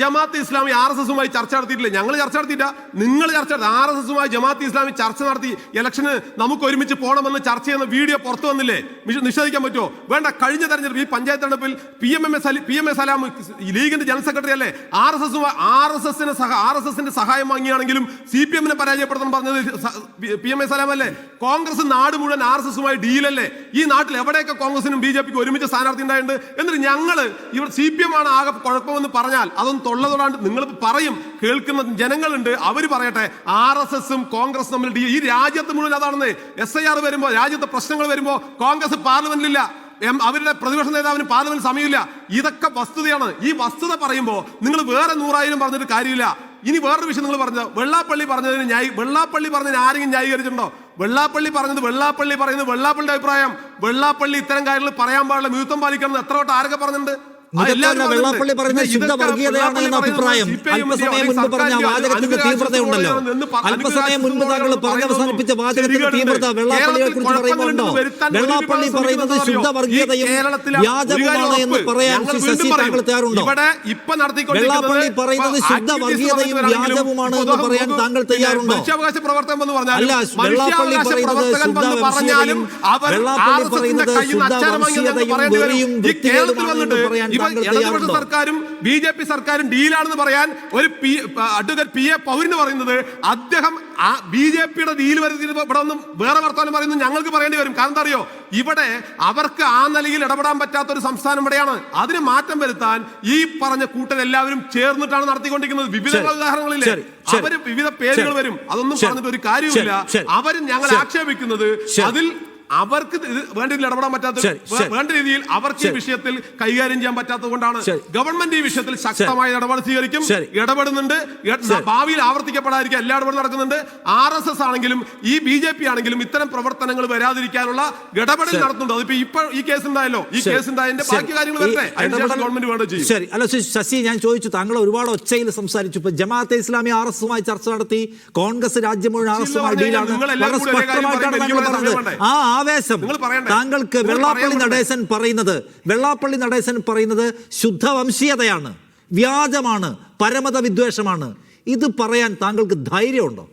ജമാഅത്ത് Islami R S എസുമായി ചർച്ച നടത്തിയിട്ടില്ല? ഞങ്ങൾ ചർച്ച നടത്തിയില്ല നിങ്ങൾ ചർച്ച നടത്തി. ആർ എസ് എസുമായി ജമാഅത്ത് ഇസ്ലാമി ചർച്ച നടത്തി. ഇലക്ഷന് നമുക്ക് ഒരുമിച്ച് പോകണമെന്ന് ചർച്ച ചെയ്യുന്ന വീഡിയോ പുറത്തു വന്നില്ലേ? നിഷേധിക്കാൻ പറ്റുമോ? വേണ്ട കഴിഞ്ഞ ഈ പഞ്ചായത്ത് തെരഞ്ഞെടുപ്പിൽ P M M S P M S ഈ ലീഗിന്റെ ജനറൽ സെക്രട്ടറി അല്ലേ? R S S R S എസിന് ആർ എസ് എസിന്റെ സഹായം വാങ്ങിയാണെങ്കിലും സി പി എമ്മിനെ പരാജയപ്പെടുത്തണം പറഞ്ഞത് പി എം എസ് സലാം അല്ലേ? കോൺഗ്രസ് നാട് മുഴുവൻ ആർ എസ് എസുമായി ഡീലല്ലേ ഈ നാട്ടിൽ എവിടെയൊക്കെ കോൺഗ്രസിനും ബി ജെ പിക്ക് ഒരുമിച്ച് സ്ഥാനാർത്ഥി ഉണ്ടായിട്ടുണ്ട്? എന്നിട്ട് ഞങ്ങൾ ഇവർ സി പി എം ആണ് ആകെ കുഴപ്പമെന്ന് പറഞ്ഞാൽ അതൊന്നും തൊള്ളതൊടാണ്ട് നിങ്ങൾ പറയും കേൾക്കുന്ന ജനങ്ങളുണ്ട് അവർ പറയട്ടെ ആർ എസ് എസും കോൺഗ്രസ് തമ്മിൽ ഈ രാജ്യത്ത് മുഴുവൻ അതാണെന്ന് എസ് ഐ ആർ വരുമ്പോൾ രാജ്യത്തെ പ്രശ്നങ്ങൾ വരുമ്പോൾ കോൺഗ്രസ് പാർലമെന്റിലില്ല. അവരുടെ പ്രതിപക്ഷ നേതാവിന് പാർലമെന്റ് സമയമില്ല. ഇതൊക്കെ വസ്തുതയാണ്. ഈ വസ്തുത പറയുമ്പോൾ നിങ്ങൾ വേറെ നൂറായിരം പറഞ്ഞിട്ട് കാര്യമില്ല. ഇനി വേറൊരു വിഷയം നിങ്ങൾ പറഞ്ഞത് വെള്ളാപ്പള്ളി പറഞ്ഞതിന് ന്യായി വെള്ളാപ്പള്ളി പറഞ്ഞതിന് ആരെങ്കിലും ന്യായീകരിച്ചിട്ടുണ്ടോ? വെള്ളാപ്പള്ളി പറഞ്ഞത് വെള്ളാപ്പള്ളി പറയുന്നത് വെള്ളാപ്പള്ളിയുടെ അഭിപ്രായം. വെള്ളാപ്പള്ളി ഇത്തരം കാര്യങ്ങൾ പറയാൻ പാടില്ല. മിഴുത്തം പാലിക്കണം എത്ര വട്ടം ആരൊക്കെ പറഞ്ഞിട്ടുണ്ട്? വെള്ളാപ്പള്ളി പറയുന്നത് ശുദ്ധ വർഗീയതയാണ് എന്ന അഭിപ്രായം അല്പസമയം മുൻപ് പറഞ്ഞ വാചകത്തിന്റെ തീവ്രതയുണ്ടല്ലോ. അല്പസമയം മുൻപ് താങ്കൾ പറഞ്ഞ് അവസാനിപ്പിച്ച വാചകത്തിന്റെ തീവ്രത വെള്ളാപ്പള്ളിയെ കുറിച്ച് പറയുമ്പോൾ വെള്ളാപ്പള്ളി പറയുന്നത് ശുദ്ധ വർഗീയതയും വ്യാജവുമാണ് എന്ന് പറയാൻ ശശി താങ്കൾ തയ്യാറുണ്ടോ? വെള്ളാപ്പള്ളി പറയുന്നത് ശുദ്ധ വർഗീയതയും വ്യാജവുമാണ് എന്ന് പറയാൻ താങ്കൾ തയ്യാറുണ്ടോ? അല്ല, വെള്ളാപ്പള്ളി പറയുന്നത് ശുദ്ധ വെള്ളാപ്പള്ളി പറയുന്നത് ശുദ്ധ വർഗീയതയും വെറിയും വൃത്തികേടുമാണ് എന്ന് പറയാൻ ഇടതുപക്ഷ? സർക്കാരും ബി ജെ പി സർക്കാരും ഡീലാണെന്ന് പറയാൻ ഒരു പി അഡ്വക്കേറ്റ് പി എ പൗരിന് പറയുന്നത് അദ്ദേഹം ആ ബി ജെ പിയുടെ ഡീൽ വരുത്തി ഇവിടെ ഒന്നും വേറെ വർത്തമാനം പറയുന്നത് ഞങ്ങൾക്ക് പറയേണ്ടി വരും കാരണം എന്താ അറിയോ ഇവിടെ അവർക്ക് ആ നിലയിൽ ഇടപെടാൻ പറ്റാത്ത ഒരു സംസ്ഥാനം ഇവിടെയാണ് അതിന് മാറ്റം വരുത്താൻ ഈ പറഞ്ഞ കൂട്ടർ എല്ലാവരും ചേർന്നിട്ടാണ് നടത്തിക്കൊണ്ടിരിക്കുന്നത് വിവിധ. ഉദാഹരണങ്ങളില്ലേ. അവർ വിവിധ പേരുകൾ വരും അതൊന്നും. പറഞ്ഞിട്ട് ഒരു കാര്യമില്ല അവർ. അവർ ഞങ്ങൾ ആക്ഷേപിക്കുന്നത് അതിൽ അവർക്ക് വേണ്ട രീതിയിൽ ഇടപെടാൻ പറ്റാത്ത. വേണ്ട രീതിയിൽ അവർക്ക് ഈ വിഷയത്തിൽ കൈകാര്യം ചെയ്യാൻ പറ്റാത്തത് കൊണ്ടാണ് ഗവൺമെന്റ് ഈ വിഷയത്തിൽ ശക്തമായ ഇടപാട് സ്വീകരിക്കും. ഇടപെടുന്നുണ്ട്. ഭാവിയിൽ ആവർത്തിക്കപ്പെടാതിരിക്കാൻ എല്ലാ ഇടപെടലും നടക്കുന്നുണ്ട്. ആർ എസ് എസ് ആണെങ്കിലും ഈ ബി ജെ പി ആണെങ്കിലും ഇത്തരം പ്രവർത്തനങ്ങൾ വരാതിരിക്കാനുള്ള ഇടപെടൽ. നടത്തുന്നുണ്ട്. അതിപ്പോ ഇപ്പൊ ഈ കേസ് ഉണ്ടായല്ലോ. ഈ കേസ് ഉണ്ടായതിന്റെ ബാക്കി കാര്യങ്ങൾ വരട്ടെ. ഗവൺമെന്റ് വേണ്ട ചെയ്യും. ശരി. അല്ല ശശി ഞാൻ ചോദിച്ചു. താങ്കൾ ഒരുപാട് ഒച്ചയിൽ സംസാരിച്ചു. ഇപ്പൊ ജമാഅത്തെ ഇസ്ലാമി ആർ എസുമായി ചർച്ച നടത്തി. കോൺഗ്രസ് രാജ്യം മുഴുവൻ ആർ എസ് എസുമായി ഡീലാണ്. വളരെ സ്പഷ്ടമായിട്ടാണ് താങ്കൾ പറഞ്ഞത്. ആ ആവേശം? താങ്കൾക്ക് വെള്ളാപ്പള്ളി നടേശൻ പറയുന്നത് വെള്ളാപ്പള്ളി നടേശൻ പറയുന്നത് ശുദ്ധ വംശീയതയാണ് വ്യാജമാണ് പരമത വിദ്വേഷമാണ് ഇത് പറയാൻ താങ്കൾക്ക് ധൈര്യമുണ്ടോ?